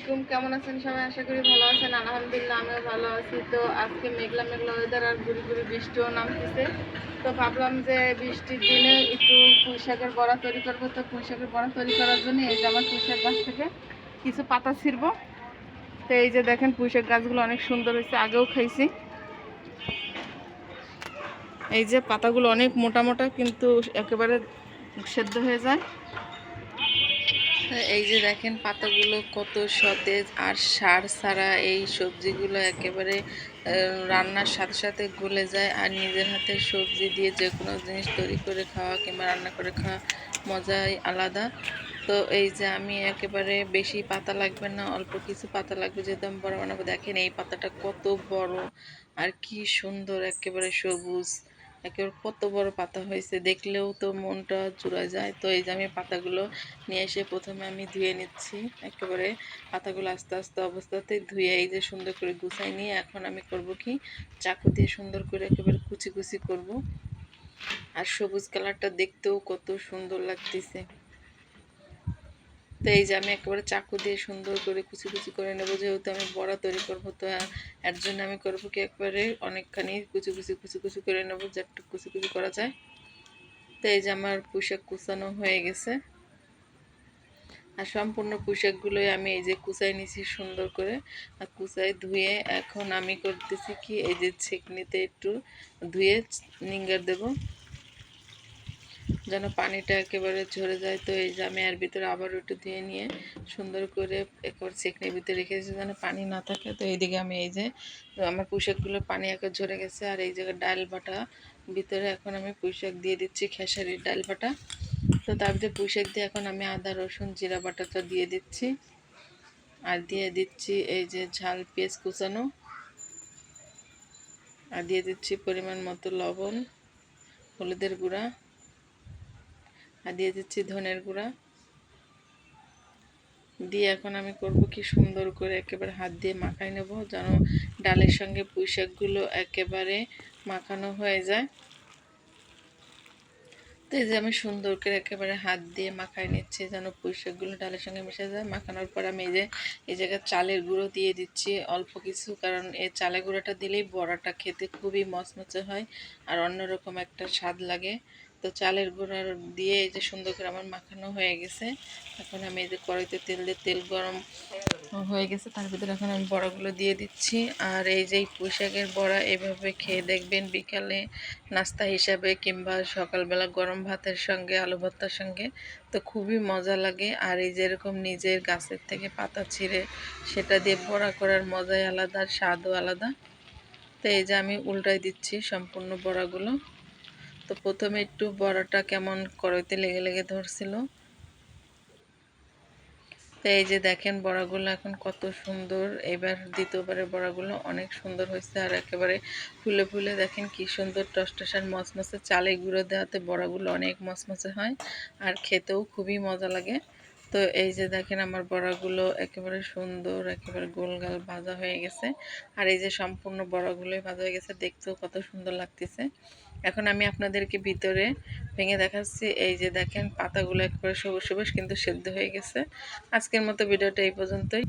আলাইকুম কেমন আছেন সবাই? আশা করি ভালো আছেন, আলহামদুলিল্লাহ আমিও ভালো আছি। তো আজকে মেঘলা মেঘলা ওয়েদার আর গুড়ি গুড়ি বৃষ্টিও নামতেছে। তো ভাবলাম যে বৃষ্টির দিনে একটু পুঁই শাকের বড়া তৈরি করব। তো পুঁই শাকের বড়া তৈরি করার জন্য এই যে আমার পুঁই শাক গাছ থেকে কিছু পাতা ছিঁড়বো। তো এই যে দেখেন পুঁই শাক গাছগুলো অনেক সুন্দর হয়েছে, আগেও খাইছি। এই যে পাতাগুলো অনেক মোটা মোটা, কিন্তু একেবারে সেদ্ধ হয়ে যায়। এই যে দেখেন পাতাগুলো কত সতেজ আর সার ছাড়া এই সবজিগুলো একেবারে রান্নার সাথে সাথে গলে যায় আর নিজের হাতে সবজি দিয়ে যে কোনো জিনিস তৈরি করে খাওয়া কিংবা রান্না করে খাওয়া মজাই আলাদা। তো এই যে আমি একেবারে বেশি পাতা লাগবে না, অল্প কিছু পাতা লাগবে যেহেতু আমি বড় বানাবো। দেখেন এই পাতাটা কত বড় আর কি সুন্দর, একেবারে সবুজ। একেবারে কত বড় পাতা হয়েছে, দেখলেও তো মনটা চুরা যায়। তো এই যে আমি পাতাগুলো নিয়ে এসে প্রথমে আমি ধুয়ে নিচ্ছি। একেবারে পাতাগুলো আস্তে আস্তে অবস্থাতে ধুয়ে এই যে সুন্দর করে গুছাই নিয়ে এখন আমি করব কি, চাকু দিয়ে সুন্দর করে একেবারে কুচি কুচি করব। আর সবুজ কালারটা দেখতেও কত সুন্দর লাগতেছে। তো এই যে আমি একেবারে চাকু দিয়ে সুন্দর করে কুচি কুচি করে নেব, যেহেতু আমি বড়া তৈরি করব, তো এর জন্য আমি করব কি একবারে অনেকখানি কুচি কুচি কুচি কুচি করে নেব একটু কুচি কুচি করা যায়। তো এই যে আমার পোশাক কুচানো হয়ে গেছে। আর সম্পূর্ণ পোশাকগুলোই আমি এই যে কুচাই নিছি সুন্দর করে। আর কুচাই ধুয়ে এখন আমি করতেছি কি, এই যে ছেকনিতে একটু ধুয়ে নিঙ্গার দেব। যেন পানিটা একেবারে ঝরে যায়। তো এই যে আমি এর ভিতরে আবার একটু দিয়ে নিয়ে সুন্দর করে একেবারে ছেকনির ভিতরে রেখেছি যেন পানি না থাকে। তো এইদিকে আমি এই যে আমার পোশাকগুলো পানি একবার ঝরে গেছে আর এই জায়গায় ডাল বাটা ভিতরে এখন আমি পুঁইশাক দিয়ে দিচ্ছি, খেসারির ডাল বাটা। তো তার ভিতরে পুঁইশাক দিয়ে এখন আমি আদা, রসুন, জিরা বাটাটা দিয়ে দিচ্ছি। আর দিয়ে দিচ্ছি এই যে ঝাল পেঁয়াজ কুচানো। আর দিয়ে দিচ্ছি পরিমাণ মতো লবণ, হলুদের গুঁড়া। আর দিয়ে দিচ্ছি ধনের গুঁড়া। দিয়ে এখন আমি করব কি সুন্দর করে একেবারে হাত দিয়ে মাখাই নেব, যেন ডালের সঙ্গে পুঁইশাকগুলো একেবারে মাখানো হয়ে যায়। তো এই যে আমি সুন্দর করে একেবারে হাত দিয়ে মাখাই নিচ্ছি, যেন পুঁইশাকগুলো ডালের সঙ্গে মিশে যায়। মাখানোর পর আমি এই যে, এই জায়গায় চালের গুঁড়ো দিয়ে দিচ্ছি অল্প কিছু, কারণ এই চালের গুঁড়োটা দিলেই বড়াটা খেতে খুবই মচমচে হয় আর অন্যরকম একটা স্বাদ লাগে। তো চালের গুঁড়ো দিয়ে এই যে সুন্দর করে আমার মাখানো হয়ে গেছে। এখন আমি এই যে কড়াইতে তেল দিয়ে তেল গরম হয়ে গেছে, তার ভিতরে এখন আমি বড়াগুলো দিয়ে দিচ্ছি। আর এই যে পুঁইশাকের বড়া এভাবে খেয়ে দেখবেন বিকালে নাস্তা হিসাবে কিংবা সকালবেলা গরম ভাতের সঙ্গে, আলু ভর্তার সঙ্গে, তো খুবই মজা লাগে। আর এই যেরকম নিজের গাছের থেকে পাতা ছিঁড়ে সেটা দিয়ে বড়া করার মজাই আলাদা আর স্বাদও আলাদা। তো এই যে আমি উল্টাই দিচ্ছি সম্পূর্ণ বড়াগুলো। তো প্রথমে একটু বড়াটা কেমন কড়াইতে লেগে লেগে ধরছিল। তো এই যে দেখেন বড়াগুলো এখন কত সুন্দর। এবার দ্বিতীয়বারের বড়াগুলো অনেক সুন্দর হয়েছে আর একেবারে ফুলে ফুলে দেখেন কি সুন্দর টসটসার মচমচে চালে গুঁড়ো দেওয়াতে বড়াগুলো অনেক মচমচে হয় আর খেতেও খুবই মজা লাগে। তো এই যে দেখেন আমার বড়াগুলো একেবারে সুন্দর, একেবারে গোলগাল ভাজা হয়ে গেছে। আর এই যে সম্পূর্ণ বড়াগুলোই ভাজা হয়ে গেছে, দেখতেও কত সুন্দর লাগতেছে। এখন আমি আপনাদেরকে ভিতরে ভেঙে দেখাচ্ছি। এই যে দেখেন, পাতাগুলো একেবারে সবুজ সবুজ কিন্তু সেদ্ধ হয়ে গেছে। আজকের মতো ভিডিওটা এই পর্যন্তই।